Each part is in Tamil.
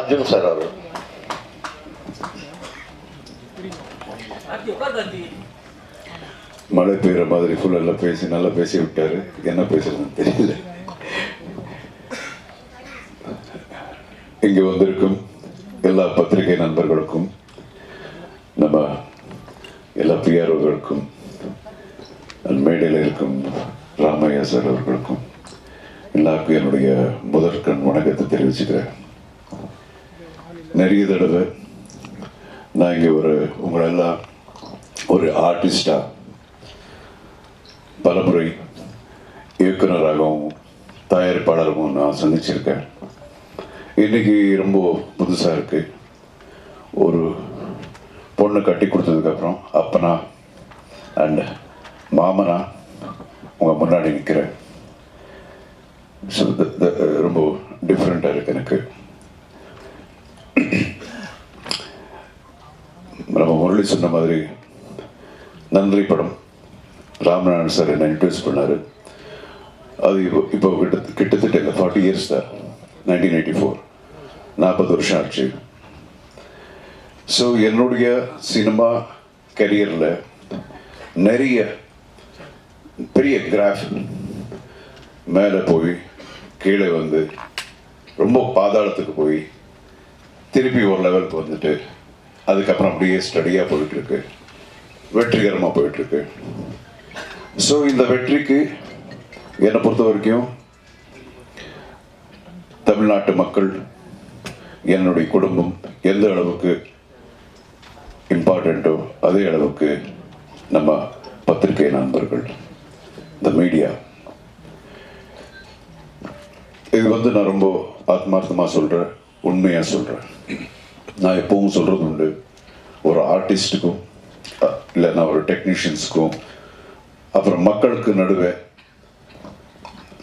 அர்ஜுன் சார் அவர். மழை பெய்யுற மாதிரி ஃபுல்லாக பேசி நல்லா பேசி விட்டாரு. என்ன பேசுறதுன்னு தெரியல. இங்கே வந்திருக்கும் எல்லா பத்திரிகை நண்பர்களுக்கும் நம்ம எல்லா பிஆர்ஓர்களுக்கும் மேடையில் இருக்கும் ராமையா சார் அவர்களுக்கும் எல்லாருக்கும் என்னுடைய முதற்கண் வணக்கத்தை தெரிவிச்சுக்கிறேன். நிறைய தடவை நான் இங்கே ஒரு உங்களெல்லாம் ஒரு ஆர்டிஸ்டாக பலமுறை இயக்குனராகவும் தயாரிப்பாளராகவும் நான் சந்திச்சிருக்கேன். இன்றைக்கி ரொம்ப புதுசாக இருக்குது ஒரு பொண்ணு கட்டி கொடுத்ததுக்கப்புறம் அப்பனா அண்ட் மாமனா உங்கள் முன்னாடி நிற்கிறேன் ஸோ ரொம்ப டிஃப்ரெண்ட்டாக இருக்குது எனக்கு. நம்ம சொன்ன மாதிரி நன்றி படம் ராமநாதன் சார் என்னை இன்ட்ரடியூஸ் பண்ணார். அது இப்போ இப்போ கிட்ட கிட்டத்தட்ட ஃபார்ட்டி இயர்ஸ் தான் நைன்டீன் எயிட்டி ஃபோர் நாற்பது வருஷம் ஆச்சு. ஸோ என்னுடைய சினிமா கரியரில் நிறைய பெரிய கிராஃப் மேலே போய் கீழே வந்து ரொம்ப பாதாளத்துக்கு போய் திருப்பி ஒரு லெவலுக்கு வந்துட்டு அதுக்கப்புறம் அப்படியே ஸ்டடியாக போயிட்டுருக்கு. வெற்றிகரமாக போயிட்டுருக்கு. ஸோ இந்த வெற்றிக்கு என்னை பொறுத்த வரைக்கும் தமிழ்நாட்டு மக்கள் என்னுடைய குடும்பம் எந்த அளவுக்கு இம்பார்ட்டண்ட்டோ அதே அளவுக்கு நம்ம பத்திரிகை நண்பர்கள் இந்த மீடியா இது வந்து நான் ரொம்ப ஆத்மார்த்தமாக சொல்கிறேன் உண்மையாக சொல்கிறேன் நான் எப்பவும் சொல்கிறது உண்டு ஒரு ஆர்டிஸ்ட்டுக்கும் இல்லைன்னா ஒரு டெக்னீஷியன்ஸுக்கும் அப்புறம் மக்களுக்கு நடுவே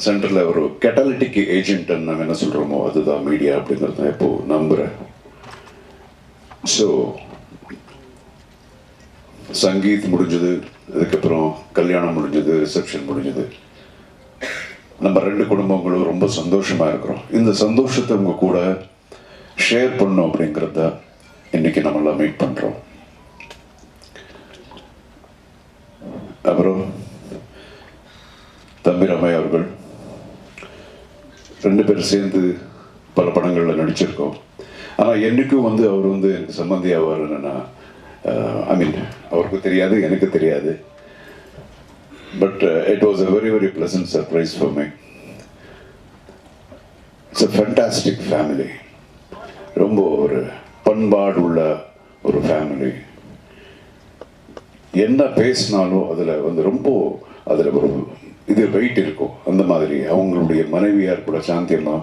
சென்டரில் ஒரு கெட்டாலிட்டிக் ஏஜென்ட்னு நம்ம என்ன சொல்கிறோமோ அதுதான் மீடியா அப்படிங்கிறது நான் இப்போ நம்புகிறேன் ஸோ சங்கீத் முடிஞ்சது அதுக்கப்புறம் கல்யாணம் முடிஞ்சது ரிசப்ஷன் முடிஞ்சது. நம்ம ரெண்டு குடும்பங்களும் ரொம்ப சந்தோஷமாக இருக்கிறோம். இந்த சந்தோஷத்தை உங்கள் கூட ஷேர் பண்ணும் அப்படிங்கிறத இன்னைக்கு நம்ம எல்லாம் மீட் பண்ணுறோம் அப்புறம் தம்பி ரமாய் அவர்கள் ரெண்டு பேரும் சேர்ந்து பல படங்களில் நடிச்சிருக்கோம். ஆனால் என்னைக்கும் வந்து அவர் வந்து எனக்கு சம்மந்தி ஆவார்னு நான் ஐ மீன் அவருக்கு தெரியாது எனக்கு தெரியாது. But it was a very very pleasant surprise for me it's a fantastic family ரொம்ப ஒரு பண்பாடு உள்ள ஒரு ஃபேமிலி என்ன பேசினாலும் அதில் வந்து ரொம்ப அதில் ஒரு இது வெயிட் இருக்கும். அந்த மாதிரி அவங்களுடைய மனைவியார் கூட சாந்தியம்மா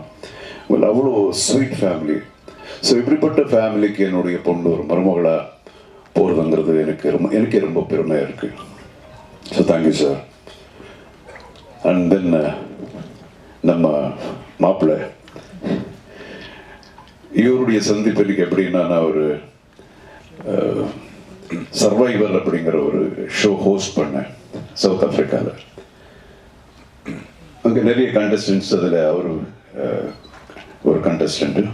well, அவ்வளோ ஸ்வீட் ஃபேமிலி ஸோ இப்படிப்பட்ட ஃபேமிலிக்கு என்னுடைய பொண்ணு ஒரு மருமகளாக போகிறதுங்கிறது எனக்கு ரொம்ப எனக்கே ரொம்ப பெருமையாக இருக்குது so thank you sir and then நம்ம மாப்பிள்ளை இவருடைய சந்திப்பு எப்படின்னா நான் ஒரு சர்வைவர் அப்படிங்கிற ஒரு ஷோ ஹோஸ்ட் பண்ணேன் சவுத் ஆப்பிரிக்காவில் அங்கே நிறைய கண்டஸ்டன்ஸ் அதில் அவர் ஒரு கண்டஸ்டண்ட்டு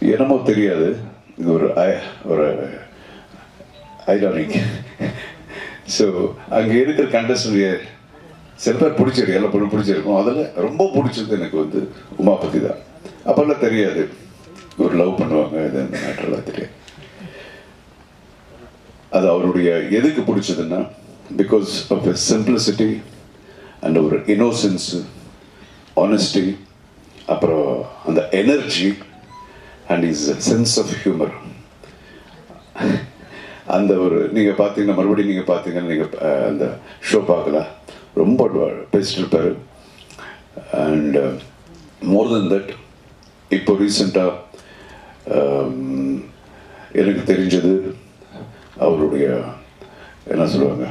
என்னமோ தெரியாது இது ஒரு ஒரு ஐரானிக் ஸோ அங்கே இருக்கிற கண்டஸ்டன்ட் சில பேர் பிடிச்சிருக்கு எல்லா பொண்ணு பிடிச்சிருக்கும். அதில் ரொம்ப பிடிச்சது எனக்கு வந்து உமாபதி தான். அப்போல்லாம் தெரியாது. ஒரு லவ் பண்ணுவாங்க இது அந்த மேட்டர்லாம் தெரியாது. அது அவருடைய எதுக்கு பிடிச்சதுன்னா because of a simplicity and ஒரு இன்னோசன்ஸு ஆனஸ்டி அப்புறம் அந்த energy and is sense of humour அந்த ஒரு நீங்கள் பார்த்தீங்கன்னா மறுபடியும் நீங்கள் பார்த்தீங்கன்னா நீங்கள் அந்த ஷோ பார்க்கலாம் ரொம்ப பேசிட்டு இருப்பார். அண்ட் மோர் தென் தட் இப்போ ரீசெண்டாக எனக்கு தெரிஞ்சது அவருடைய என்ன சொல்லுவாங்க?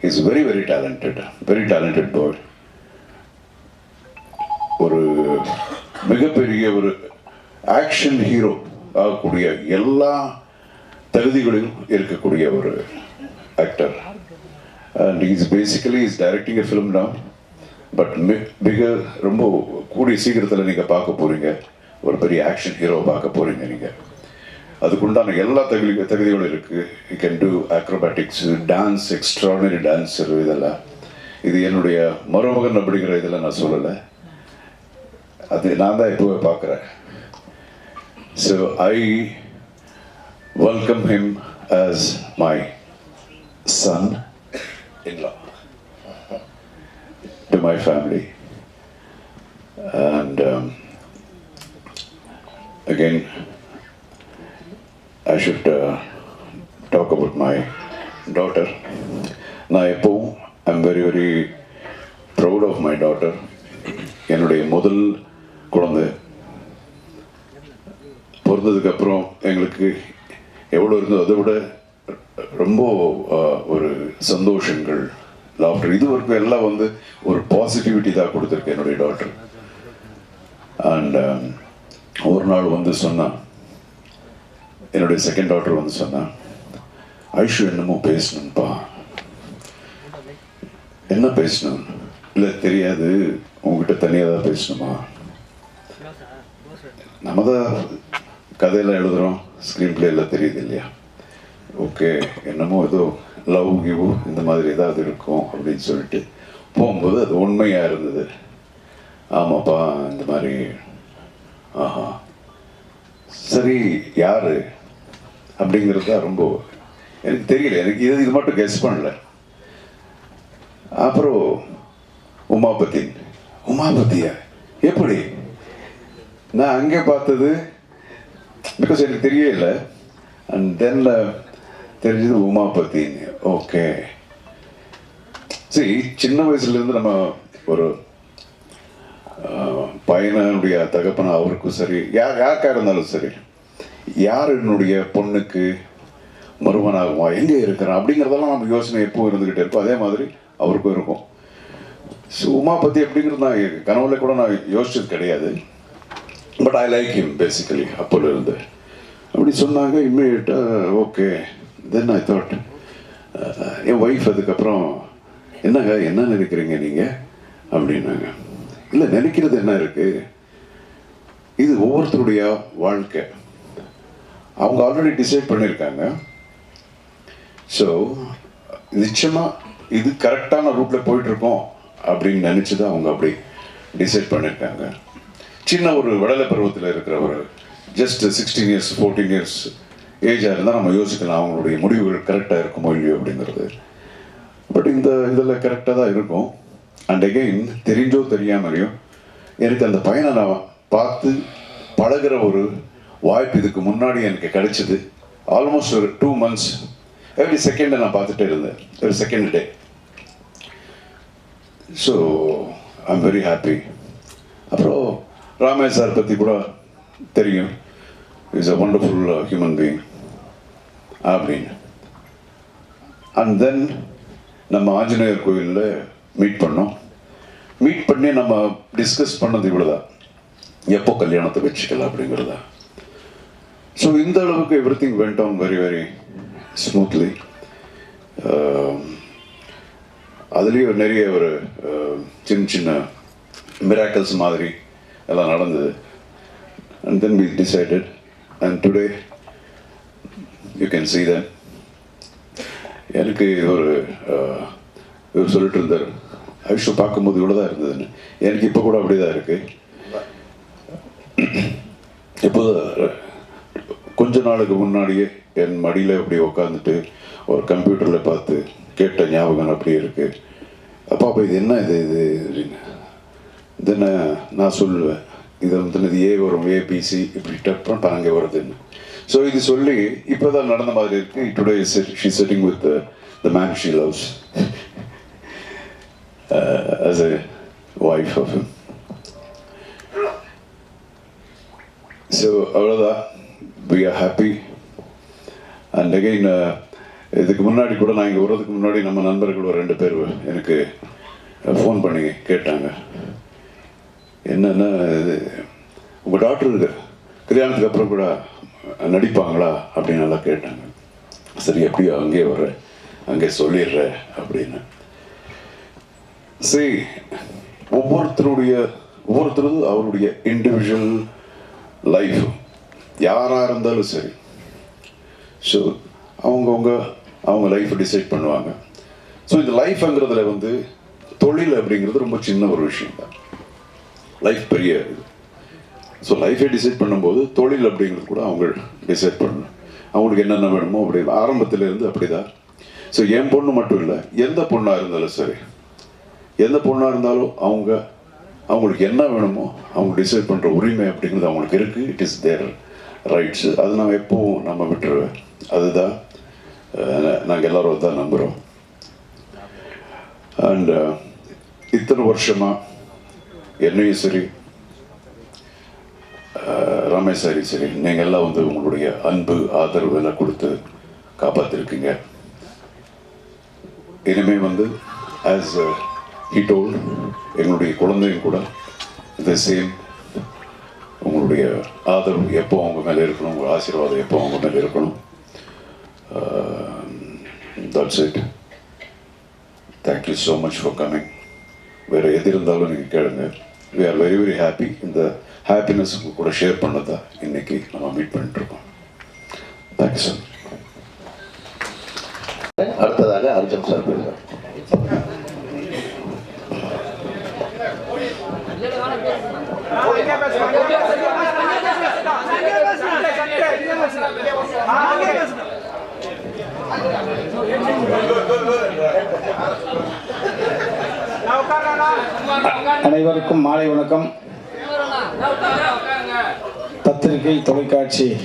Is very very talented very talented boy ஒரு மிகப்பெரிய ஒரு ஆக்ஷன் ஹீரோ ஆகக்கூடிய எல்லா தகுதிகளிலும் இருக்கக்கூடிய ஒரு actor and is basically is directing a film நான் பட் மிக ரொம்ப கூடிய சீக்கிரத்தில் நீங்கள் பார்க்க போகிறீங்க ஒரு பெரிய ஆக்ஷன் ஹீரோ பார்க்க போகிறீங்க நீங்கள் அதுக்குண்டான எல்லா தகுதி தகுதிகளும் இருக்குது you can do acrobatics dance extraordinary dancer இதெல்லாம். இது என்னுடைய மருமகன் அப்படிங்கிற இதில் நான் சொல்லலை. அது நான் தான் இப்போவே பார்க்குறேன். So I welcome him as my son in-law my family. And um, again, I should uh, talk about my daughter. நான் எப்பவும் I'm very very proud of my daughter என்னுடைய முதல் குழந்தை பிறந்ததுக்கு அப்புறம் எங்களுக்கு எவ்வளோ இருந்தோ அதை விட ரொம்ப ஒரு சந்தோஷங்கள் டாக்டர் இது வரைக்கும் எல்லாம் வந்து ஒரு பாசிட்டிவிட்டி தான் கொடுத்துருக்கு என்னுடைய டாக்டர் அண்ட் ஒரு நாள் வந்து சொன்னான் என்னுடைய செகண்ட் டாக்டர் வந்து சொன்னான் ஐஷு என்னமோ பேசணும்ப்பா என்ன பேசணும் இல்லை தெரியாது உங்ககிட்ட தனியாக தான் பேசணுமா நம்ம தான் கதையெல்லாம் எழுதுகிறோம் ஸ்க்ரீன் பிளே எல்லாம் தெரியுது இல்லையா ஓகே என்னமோ ஏதோ லவ் கிவ் இந்த மாதிரி ஏதாவது இருக்கும் அப்படின்னு சொல்லிட்டு போகும்போது அது உண்மையாக இருந்தது. ஆமாப்பா இந்த மாதிரி. ஆஹா. சரி யார்? அப்படிங்கிறது தான் ரொம்ப எனக்கு தெரியல. எனக்கு இது இது மட்டும் கெஸ் பண்ணல. அப்புறம் உமாபத்தின். உமாபத்தியா? எப்படி? நான் அங்கே பார்த்தது பிகாஸ் எனக்கு தெரியல அண்ட் தென் தெரிஞ்சது உமாபத்தின்னு. ஓகே சரி சின்ன வயசுலேருந்து நம்ம ஒரு பையனுடைய தகப்பன அவருக்கும் சரி யார் யாருக்காக இருந்தாலும் சரி யார் என்னுடைய பொண்ணுக்கு மருமனாகுமா எங்கே இருக்கிறான் அப்படிங்கிறதெல்லாம் நம்ம யோசனை எப்போ இருந்துக்கிட்டே இருப்போம் அதே மாதிரி அவருக்கும் இருக்கும். சும்மா பற்றி அப்படிங்கிறது நான் கனவுல கூட நான் யோசிச்சது கிடையாது. But I like him basically அப்போல இருந்து அப்படி சொன்னாங்க இம்மிடியட்டாக ஓகே தென் ஐ தாட் என் ஒய்ஃப் அதுக்கப்புறம் என்னங்க என்ன நினைக்கிறீங்க நீங்கள் அப்படின்னாங்க. இல்லை நினைக்கிறது என்ன இருக்குது இது ஒவ்வொருத்தருடைய வாழ்க்கை. அவங்க ஆல்ரெடி டிசைட் பண்ணியிருக்காங்க ஸோ நிச்சயமாக இது கரெக்டான ரூட்டில் போயிட்டுருக்கோம் அப்படின்னு நினச்சி தான் அவங்க அப்படி டிசைட் பண்ணியிருக்காங்க சின்ன ஒரு விடலை பருவத்தில் இருக்கிற ஒரு just sixteen years fourteen years ஏஜாக இருந்தால் நம்ம யோசிக்கலாம் அவங்களுடைய முடிவுகள் கரெக்டாக இருக்குமோ இல்லையோ அப்படிங்கிறது. பட் இந்த இதில் கரெக்டாக தான் இருக்கும். அண்ட் எகெயின் தெரிஞ்சோ தெரியாமலையும் எனக்கு அந்த பையனை நான் பார்த்து பழகுற ஒரு வாய்ப்பு இதுக்கு முன்னாடி எனக்கு கிடைச்சிது. ஆல்மோஸ்ட் ஒரு டூ மந்த்ஸ் எவ்ரி செகண்டை நான் பார்த்துட்டே இருந்தேன். ஒரு second day so I'm very happy அப்புறம் ராமேஷ் சார் பற்றி கூட தெரியும். Is a wonderful human being அப்படின்னு. அண்ட் தென் நம்ம ஆஞ்சநேயர் கோயிலில் மீட் பண்ணோம். மீட் பண்ணி நம்ம டிஸ்கஸ் பண்ணது இவ்வளோதான் எப்போ கல்யாணத்தை வச்சுக்கலாம் அப்படிங்கிறதா. ஸோ இந்த அளவுக்கு everything went on very very smoothly அதுலேயும் நிறைய ஒரு um, சின்ன சின்ன மிராக்கல்ஸ் மாதிரி எல்லாம் நடந்தது. And then we decided and today you can see the எனக்கு ஒரு இவர் சொல்லிட்டு இருந்தார் ஐஷு பார்க்கும்போது இவ்வளோ தான் இருந்ததுன்னு. எனக்கு இப்போ கூட அப்படி தான் இருக்குது இப்போ கொஞ்ச நாளுக்கு முன்னாடியே என் மடியில் அப்படி உட்காந்துட்டு ஒரு கம்ப்யூட்டரில் பார்த்து கேட்ட ஞாபகம் அப்படி இருக்குது அப்பா அப்போ இது என்ன இது இது அப்படின்னு. தென்ன நான் சொல்லுவேன். இது வந்து இது ஏ வரும் ஏபிசி இப்படி டப் அங்கே வருதுன்னு. ஸோ இது சொல்லி இப்போ தான் நடந்த மாதிரி இருக்கு. Today she setting with the man she loves as a wife of him. So அவ்வளோதான் we are happy and again இதுக்கு முன்னாடி கூட நான் இங்கே வர்றதுக்கு முன்னாடி நம்ம நண்பர்கள் ஒரு ரெண்டு பேர் எனக்கு uh, ஃபோன் பண்ணி கேட்டாங்க. என்னென்னா இது உங்கள் டாக்டர் கல்யாணத்துக்கு அப்புறம் கூட நடிப்பாங்களா அப்படின்னு நல்லா கேட்டாங்க. சரி எப்படியோ அங்கேயே வர்ற அங்கே சொல்லிடுற அப்படின்னு. சரி ஒவ்வொருத்தருடைய ஒவ்வொருத்தரும் அவருடைய இண்டிவிஜுவல் லைஃப் யாராக இருந்தாலும் சரி. ஸோ அவங்கவுங்க அவங்க லைஃப் டிசைட் பண்ணுவாங்க. ஸோ இந்த லைஃப்ங்கிறதுல வந்து தொழில் அப்படிங்கிறது ரொம்ப சின்ன ஒரு விஷயம் தான் லைஃப் பெரிய இது. ஸோ லைஃபை டிசைட் பண்ணும்போது தொழில் அப்படிங்கிறது கூட அவங்க டிசைட் பண்ணணும். அவங்களுக்கு என்னென்ன வேணுமோ அப்படி ஆரம்பத்திலேருந்து அப்படி அப்படிதான். ஸோ என் பொண்ணு மட்டும் இல்லை எந்த பொண்ணாக இருந்தாலும் சரி எந்த பொண்ணாக இருந்தாலும் அவங்க அவங்களுக்கு என்ன வேணுமோ அவங்க டிசைட் பண்ணுற உரிமை அப்படிங்கிறது அவங்களுக்கு இருக்குது இட் இஸ் தேர் ரைட்ஸு அது நான் எப்பவும் நம்ம விட்டுருவேன். அதுதான் நாங்கள் எல்லோரும் தான் நம்புகிறோம் அண்ட் இத்தனை வருஷமாக என்னையும் சரி ரமேஷ் சாரி சரி நீங்கள் எல்லாம் வந்து உங்களுடைய அன்பு ஆதரவு எல்லாம் கொடுத்து காப்பாற்றிருக்கீங்க இனிமே வந்து ஆஸ் ஹி டோல் எங்களுடைய குழந்தையும் கூட த சேம் உங்களுடைய ஆதரவு எப்போ அவங்க மேலே இருக்கணும் உங்கள் ஆசீர்வாதம் எப்போ அவங்க மேலே இருக்கணும். That's it thank you so much for coming வேறு எது இருந்தாலும் நீங்கள் கேளுங்க. We are very very happy இந்த ஹாப்பினஸ் உங்க கூட ஷேர் பண்ணதா இன்னைக்கு நம்ம மீட் பண்ணிட்டுருக்கோம். தேங்க்ஸ் தேங்க்யூ சார் அடுத்ததாக அர்ஜுன் சார் அனைவருக்கும் மாலை வணக்கம். பத்திரிகை தொலைக்காட்சி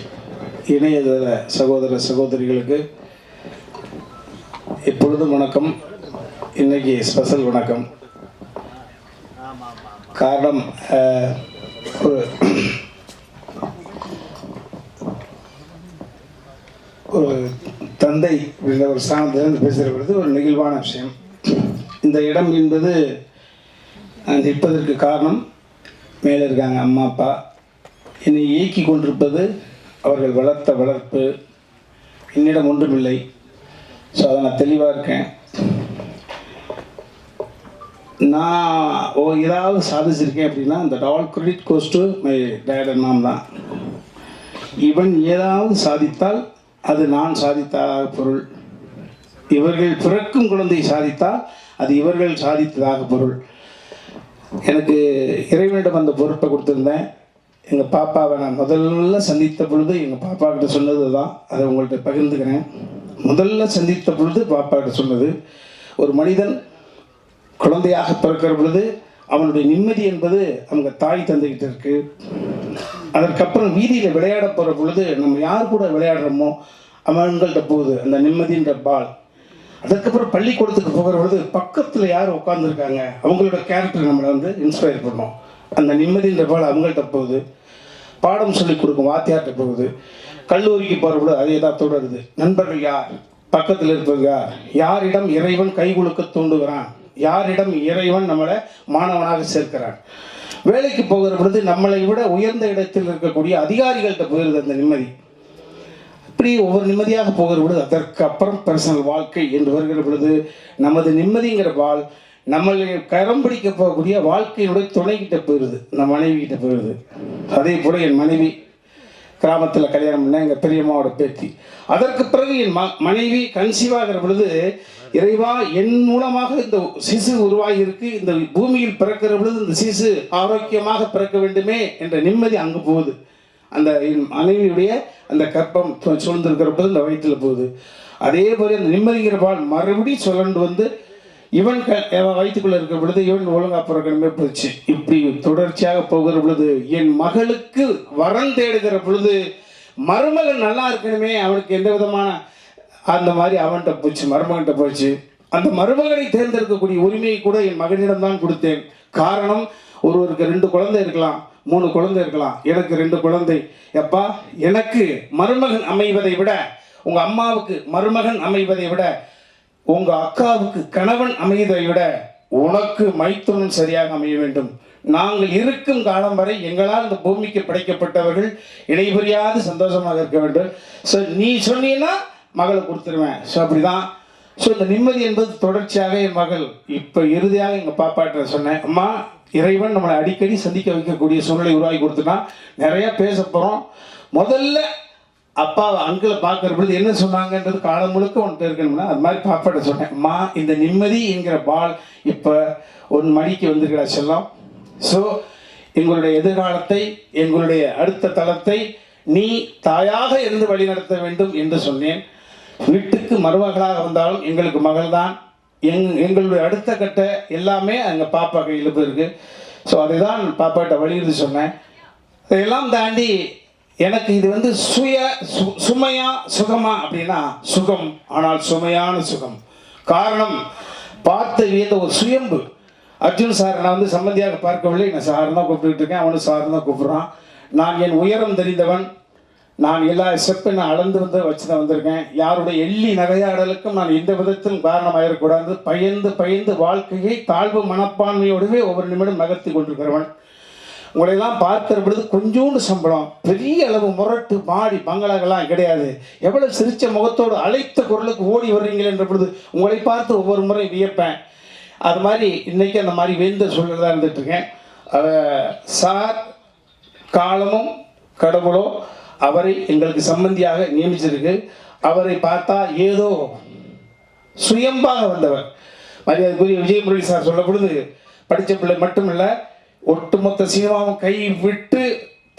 இணையதள சகோதர சகோதரிகளுக்கு இப்பொழுதும் வணக்கம். இன்னைக்கு ஸ்பெஷல் வணக்கம். காரணம் ஒரு ஒரு தந்தை அப்படின்ற ஒரு ஸ்தானத்திலிருந்து பேசுகிறது ஒரு நெகிழ்வான விஷயம். இந்த இடம் என்பது நிற்பதற்கு காரணம் மேலே இருக்காங்க அம்மா அப்பா. என்னை இயக்கி கொண்டிருப்பது அவர்கள் வளர்த்த வளர்ப்பு. என்னிடம் ஒன்றுமில்லை. ஸோ அதை நான் தெளிவாக இருக்கேன். நான் ஓ ஏதாவது சாதிச்சிருக்கேன் அப்படின்னா இந்த டால் credit goes to my dad and mom தான். இவன் ஏதாவது சாதித்தால் அது நான் சாதித்ததாக பொருள். இவர்கள் பிறக்கும் குழந்தை சாதித்தால் அது இவர்கள் சாதித்ததாக பொருள். எனக்கு இறைவனிடம் அந்த பொறுப்பை கொடுத்துருந்தேன். எங்கள் பாப்பாவை நான் முதல்ல சந்தித்த பொழுது எங்கள் பாப்பாக்கிட்ட சொன்னது தான் அதை உங்கள்கிட்ட பகிர்ந்துக்கிறேன். முதல்ல சந்தித்த பொழுது பாப்பாக்கிட்ட சொன்னது ஒரு மனிதன் குழந்தையாக பிறக்கிற பொழுது அவனுடைய நிம்மதி என்பது அவங்க தாய் தந்துக்கிட்டு இருக்கு. அதற்கப்புறம் வீதியில் விளையாட போகிற பொழுது நம்ம யார் கூட விளையாடுறோமோ அவங்கள்ட்ட போகுது. அந்த நிம்மதின்ற பால். அதுக்கப்புறம் பள்ளிக்கூடத்துக்கு போகிற பொழுது பக்கத்தில் யார் உட்காந்துருக்காங்க அவங்களோட கேரக்டர் நம்மளை வந்து இன்ஸ்பயர் பண்ணும். அந்த நிம்மதின்ற போல் அவங்கள்ட்ட போகுது. பாடம் சொல்லி கொடுக்கும் வாத்தியார்கிட்ட போகுது. கல்லூரிக்கு போகிற பொழுது அதே தான் தொடருது. நண்பர்கள் யார்? பக்கத்தில் இருப்பது யார்? யாரிடம் இறைவன் கை கொடுக்க தூண்டுகிறான்? யாரிடம் இறைவன் நம்மளை மாணவனாக சேர்க்கிறான்? வேலைக்கு போகிற பொழுது நம்மளை விட உயர்ந்த இடத்தில் இருக்கக்கூடிய அதிகாரிகள்கிட்ட போயிருது அந்த நிம்மதி. இப்படி ஒவ்வொரு நிம்மதியாக போகிற பொழுது அதற்கு அப்புறம் பர்சனல் வாழ்க்கை என்று வருகிற பொழுது நமது நிம்மதிங்கிற வாழ் நம்மளை கரம் பிடிக்க போகக்கூடிய வாழ்க்கையினுடைய துணைக்கிட்ட போயிடுது நம்ம மனைவி கிட்ட போயிடுது அதே போல என் மனைவி கிராமத்தில் கல்யாணம் பண்ண எங்கள் பெரியம்மாவோட பேத்தி. அதற்கு பிறகு என் ம மனைவி கன்சீவாகிற பொழுது இறைவா என் மூலமாக இந்த சிசு உருவாகியிருக்கு. இந்த பூமியில் பிறக்கிற பொழுது இந்த சிசு ஆரோக்கியமாக பிறக்க வேண்டுமே என்ற நிம்மதி அங்கு போகுது. அந்த என் மனைவியுடைய அந்த கற்பம் சு- சூழ்ந்திருக்கிற போது இந்த வயிற்றில் போகுது. அதே போல அந்த நிம்மதிங்கிற பால் மறுபடியும் சுழண்டு வந்து இவன் க வயிற்றுக்குள்ளே இருக்கிற பொழுது இவன் ஒழுங்கா பிறக்கணுமே போச்சு. இப்படி தொடர்ச்சியாக போகிற பொழுது என் மகளுக்கு வரம் தேடுகிற பொழுது மருமகன் நல்லா இருக்கணுமே அவனுக்கு எந்த விதமான அந்த மாதிரி அவன்கிட்ட போச்சு மருமகன்கிட்ட போச்சு. அந்த மருமகனை தேர்ந்தெடுக்கக்கூடிய உரிமையை கூட என் மகனிடம் தான் கொடுத்தேன். காரணம் ஒருவருக்கு ரெண்டு குழந்தை இருக்கலாம். மூணு குழந்தை இருக்கலாம். எனக்கு ரெண்டு குழந்தை. எப்பா எனக்கு மருமகன் அமைவதை விட உங்க அம்மாவுக்கு மருமகன் அமைவதை விட உங்க அக்காவுக்கு கணவன் அமைவதை விட உனக்கு மைத்துனன் சரியாக அமைய வேண்டும். நாங்கள் இருக்கும் காலம் வரை எங்களால் இந்த பூமிக்கு படைக்கப்பட்டவர்கள் இடைபெறியாது சந்தோஷமாக இருக்க வேண்டும். ஸோ நீ சொன்னீன்னா மகளை கொடுத்துருவேன். ஸோ அப்படிதான். ஸோ இந்த நிம்மதி என்பது தொடர்ச்சியாக என் மகள் இப்போ இறுதியாக எங்கள் பாப்பாட்ட சொன்னேன் அம்மா இறைவன் நம்மளை அடிக்கடி சந்திக்க வைக்கக்கூடிய சூழ்நிலை உருவாக்கி கொடுத்துனா நிறைய பேச போகிறோம் முதல்ல அப்பா அங்கிளை பார்க்குற பொழுது என்ன சொன்னாங்கன்றது காலம் முழுக்க ஒன்று இருக்கணும்னா அது மாதிரி பாப்பாட்ட சொன்னேன். அம்மா இந்த நிம்மதி என்கிற பால் இப்போ ஒன் மணிக்கு வந்திருக்கிறா செல்லம். ஸோ எங்களுடைய எதிர்காலத்தை எங்களுடைய அடுத்த தளத்தை நீ தாயாக இருந்து வழிநடத்த வேண்டும் என்று சொன்னேன். வீட்டுக்கு மருமகளாக வந்தாலும் எங்களுக்கு மகள்தான். எங் எங்களுடைய அடுத்த கட்ட எல்லாமே அங்கே பாப்பா கையில் இருக்கு. ஸோ அதை தான் பாப்பாட்ட வலியுறுத்தி சொன்னேன். இதையெல்லாம் தாண்டி எனக்கு இது வந்து சுய சு சுமையா சுகமா அப்படின்னா சுகம். ஆனால் சுமையான சுகம். காரணம் பார்த்து வியந்த ஒரு சுயம்பு. அர்ஜுன் சார் நான் வந்து சம்மந்தியாக பார்க்கவில்லை. நான் சார் தான் கூப்பிட்டுட்டு இருக்கேன். அவனும் சார் தான் கூப்பிட்றான். நான் என் உயரம் தெரிந்தவன். நான் எல்லா ஸ்டெப்பை நான் அளந்து வந்து வச்சு தான் வந்திருக்கேன். யாருடைய எள்ளி நகையாடலுக்கும் நான் எந்த விதத்திலும் காரணமாயிடக்கூடாது பயந்து பயந்து வாழ்க்கையை தாழ்வு மனப்பான்மையோடவே ஒவ்வொரு நிமிடம் நகர்த்தி கொண்டிருக்கிறவன். உங்களையெல்லாம் பார்க்கிற பொழுது கொஞ்சோண்டு சம்பளம் பெரிய அளவு முரட்டு மாடி பங்களாக்கெல்லாம் கிடையாது. எவ்வளவு சிரிச்ச முகத்தோடு அழைத்த குரலுக்கு ஓடி வர்றீங்களே என்ற பொழுது உங்களை பார்த்து ஒவ்வொரு முறை வியப்பேன். அது மாதிரி இன்னைக்கு அந்த மாதிரி வேந்த சூழல் தான் இருந்துட்டு இருக்கேன். சார் காலமும் கடவுளோ அவரை எங்களுக்கு சம்பந்தியாக நியமிச்சிருக்கு. அவரை பார்த்தா ஏதோ சுயம்பாக வந்தவர். மரியாதைக்குரிய விஜய் முரளி சார் சொல்ல பொழுது படித்த பிள்ளை மட்டுமில்ல ஒட்டுமொத்த சினிமாவும் கை விட்டு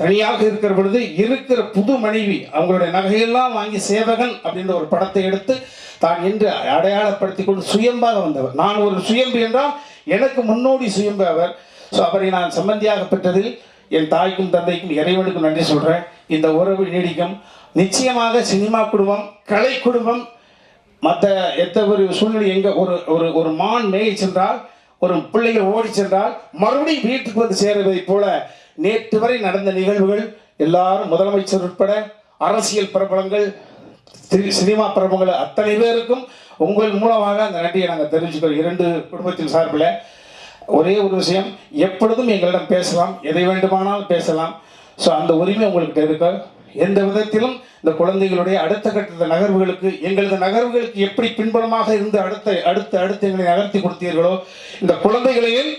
தனியாக இருக்கிற பொழுது இருக்கிற புது மனைவி அவங்களுடைய நகையெல்லாம் வாங்கி சேவகன் அப்படின்ற ஒரு படத்தை எடுத்து தான் என்று அடையாளப்படுத்தி கொண்டு சுயம்பாக வந்தவர். நான் ஒரு சுயம்பு என்றால் எனக்கு முன்னோடி சுயம்பு அவர். ஸோ அவரை நான் சம்பந்தியாக பெற்றதில் என் தாய்க்கும் தந்தைக்கும் இறைவனுக்கும் நன்றி சொல்கிறேன் இந்த உறவு நீடிக்கும். நிச்சயமாக சினிமா குடும்பம் கலை குடும்பம் மற்ற எத்த ஒரு சூழ்நிலை எங்க ஒரு ஒரு ஒரு மான் மேய சென்றால் ஒரு பிள்ளைகள் ஓடி சென்றால் மறுபடியும் வீட்டுக்கு வந்து சேருவதைப் போல நேற்று வரை நடந்த நிகழ்வுகள் எல்லாரும் முதலமைச்சர் உட்பட அரசியல் பிரபலங்கள் சினிமா பிரபலங்கள் அத்தனை பேருக்கும் உங்கள் மூலமாக அந்த நன்றியை நாங்கள் தெரிவிச்சுக்கிறோம். இரண்டு குடும்பத்தின் சார்பில் ஒரே ஒரு விஷயம் எப்பொழுதும் எங்களிடம் பேசலாம் எதை வேண்டுமானாலும் பேசலாம். ஸோ அந்த உரிமை உங்களுக்கு இருக்கா? எந்த விதத்திலும் இந்த குழந்தைகளுடைய அடுத்த கட்ட நகர்வுகளுக்கு எங்களது நகர்வுகளுக்கு எப்படி பின்புலமாக இருந்து அடுத்த அடுத்த அடுத்து எங்களை நகர்த்தி கொடுத்தீர்களோ இந்த குழந்தைகளையும்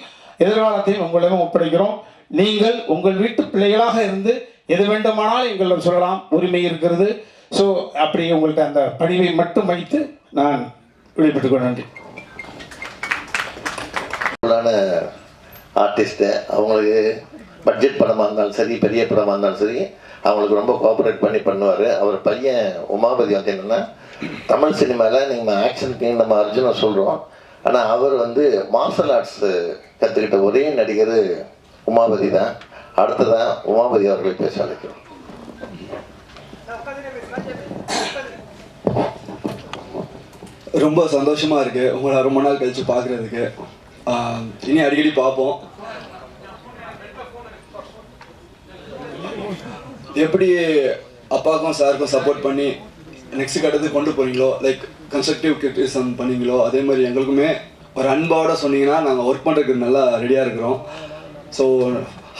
எதிர்காலத்தையும் உங்களிடம் ஒப்படைக்கிறோம். நீங்கள் உங்கள் வீட்டு பிள்ளைகளாக இருந்து எது வேண்டுமானால் எங்களிடம் சொல்லலாம் உரிமை இருக்கிறது. ஸோ அப்படி உங்கள்கிட்ட அந்த பணிவை மட்டும் வைத்து நான் விடைபெற்றுக் கொள்ள நன்றி. ஆர்டிஸ்ட்டு அவங்களுக்கு பட்ஜெட் படமாக இருந்தாலும் சரி பெரிய படமாக இருந்தாலும் சரி அவங்களுக்கு ரொம்ப கோஆப்ரேட் பண்ணி பண்ணுவார். அவர் பையன் உமாபதி வந்து என்னென்னா தமிழ் சினிமாவில் நீங்கள் ஆக்ஷன் கிங் நம்ம அர்ஜுனை சொல்கிறோம் ஆனால் அவர் வந்து மார்ஷல் ஆர்ட்ஸ் கற்றுக்கிட்ட ஒரே நடிகர் உமாபதி தான். அடுத்ததான் உமாபதி அவர்களை பேச அழைக்கிறோம். ரொம்ப சந்தோஷமாக இருக்குது உங்களை ரொம்ப நாள் கழித்து பார்க்கறதுக்கு. இனி அடிக்கடி பார்ப்போம். எப்படி அப்பாவுக்கும் சாருக்கும் சப்போர்ட் பண்ணி நெக்ஸ்ட் கட்டத்துக்கு கொண்டு போறீங்களோ லைக் கன்ஸ்ட்ரக்டிவ் கிரிட்டிசம் பண்ணீங்களோ அதே மாதிரி எங்களுக்குமே ஒரு அன்பாவோட சொன்னீங்கன்னா நாங்கள் ஒர்க் பண்ணுறதுக்கு நல்லா ரெடியாக இருக்கிறோம். ஸோ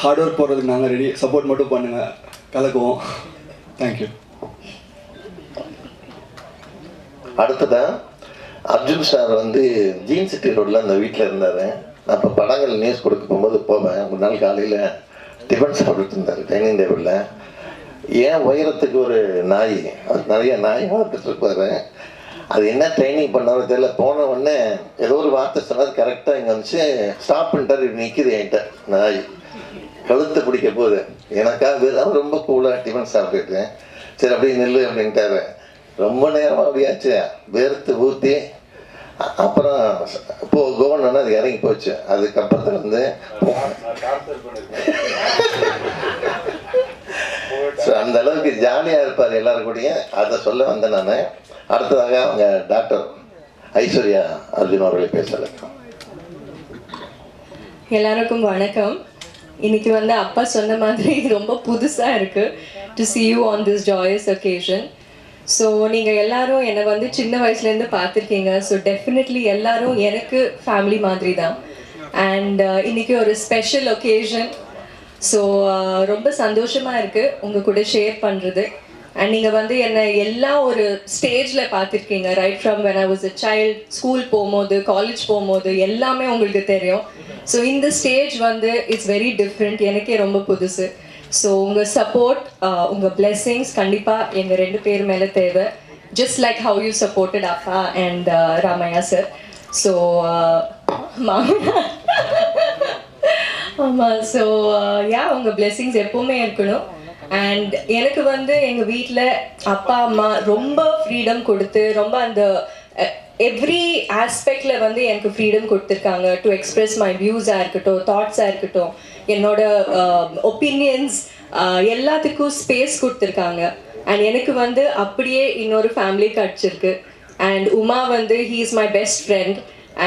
ஹார்ட் ஒர்க் போடுறதுக்கு நாங்கள் ரெடி சப்போர்ட் மட்டும் பண்ணுங்கள் கலக்குவோம். தேங்க்யூ அடுத்ததா அர்ஜுன் சார் வந்து ஜீன் சிட்டி ரோட்ல அந்த வீட்டில் இருந்தார். அப்போ படங்கள் நியூஸ் கொடுக்க போகும்போது போவேன். ஒரு நாள் காலையில் டிஃபன் சாப்பிட்டுட்டு இருந்தார் டைனிங் டேபிளில். ஏன் உயரத்துக்கு ஒரு நாய்? அது நிறைய நாய் வளர்த்துட்டு இருப்பாரு அது என்ன ட்ரைனிங் பண்ணாரோ தெரியல. போன உடனே ஏதோ ஒரு வார்த்தை சொன்னார் கரெக்டாக இங்கே வந்துச்சு. ஸ்டாப் பண்ணிட்டார் இப்படி நிற்கிது என்கிட்ட. நாய். கழுத்து பிடிக்க போகுது. எனக்காக வெறும் ரொம்ப கூலாக டிஃபன் சாப்பிட்டுட்டேன் சரி அப்படியே நில்லு அப்படின்ட்டாரு. ரொம்ப நேரமாக அப்படியாச்சு. வேர்த்து ஊற்றி அப்புறம் இப்போ கோவன் அது இறங்கி போச்சு. அதுக்கப்புறத்துல இருந்து ஸோ அந்த அளவுக்கு ஜாலியாக இருப்பார் எல்லாரும் கூடயும் அதை சொல்ல வந்தேன் நான். அடுத்ததாக அவங்க டாக்டர் ஐஸ்வர்யா அர்ஜுன் அவர்களை பேசலை எல்லாருக்கும் வணக்கம். இன்னைக்கு வந்து அப்பா சொன்ன மாதிரி ரொம்ப புதுசா இருக்கு. To see you on this joyous occasion so நீங்கள் எல்லாரும் என்னை வந்து சின்ன வயசுலேருந்து பார்த்துருக்கீங்க. ஸோ டெஃபினெட்லி எல்லாரும் எனக்கு ஃபேமிலி மாதிரி தான். அண்ட் uh, இன்னைக்கு ஒரு ஸ்பெஷல் ஒகேஷன் ஸோ uh, ரொம்ப சந்தோஷமாக இருக்குது உங்கள் கூட ஷேர் பண்ணுறது அண்ட் நீங்கள் வந்து என்னை எல்லா ஒரு ஸ்டேஜில் பார்த்துருக்கீங்க. Right from when I was a child school போகும்போது காலேஜ் போகும்போது எல்லாமே உங்களுக்கு தெரியும். ஸோ இந்த ஸ்டேஜ் வந்து இட்ஸ் வெரி டிஃப்ரெண்ட் எனக்கே ரொம்ப புதுசு. ஸோ உங்கள் சப்போர்ட் uh, உங்கள் blessings கண்டிப்பாக எங்கள் ரெண்டு பேர் மேலே தேவை. Just like how you supported அப்பா அண்ட் ராமையா சார் ஸோ ஆமாம் ஸோ யா uh, உங்கள் blessings எப்போவுமே இருக்கணும். அண்ட் எனக்கு வந்து எங்கள் வீட்டில் அப்பா அம்மா ரொம்ப ஃப்ரீடம் கொடுத்து ரொம்ப அந்த uh, எவ்ரி ஆஸ்பெக்டில் வந்து எனக்கு ஃப்ரீடம் கொடுத்துருக்காங்க. டு எக்ஸ்பிரஸ் மை வியூஸாக இருக்கட்டும் தாட்ஸாக இருக்கட்டும் என்னோட uh, ஒப்பீனியன்ஸ் எல்லாத்துக்கும் ஸ்பேஸ் கொடுத்துருக்காங்க. அண்ட் எனக்கு வந்து அப்படியே இன்னொரு ஃபேமிலி கிடச்சிருக்கு. அண்ட் உமா வந்து he is my best friend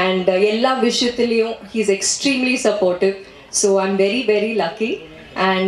and எல்லா விஷயத்துலேயும் he is extremely supportive so I am very very lucky and